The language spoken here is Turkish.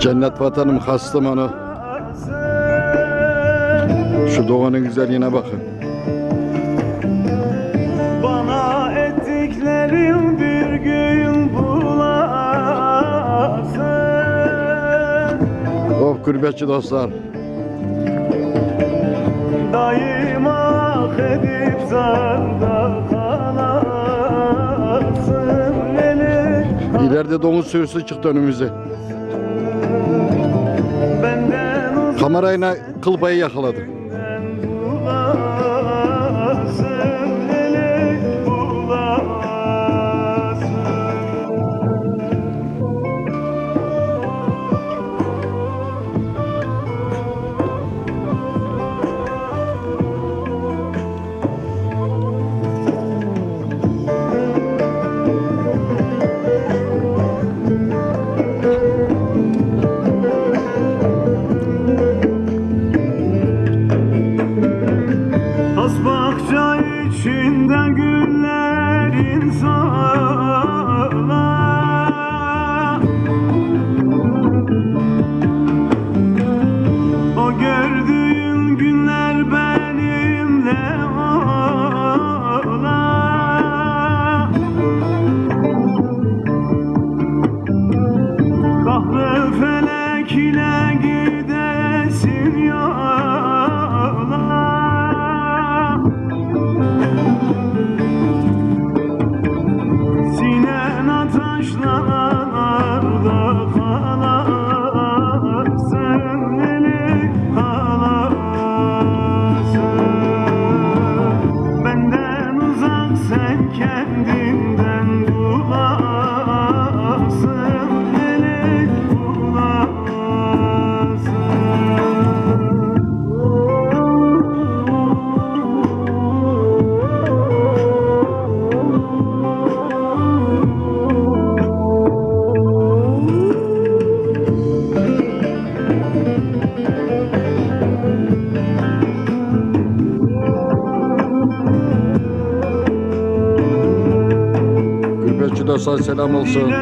Cennet vatanım Kastamonu. Şu doğanın güzelliğine bakın. Bana ettiklerin bir gün bulasın. Of gurbetçi dostlar. Daima ah edip zarda kalasın. İleride domuz sürüsü çıktı önümüze. Kamerayla kıl payı yakaladım. Efendimiz selam olsun.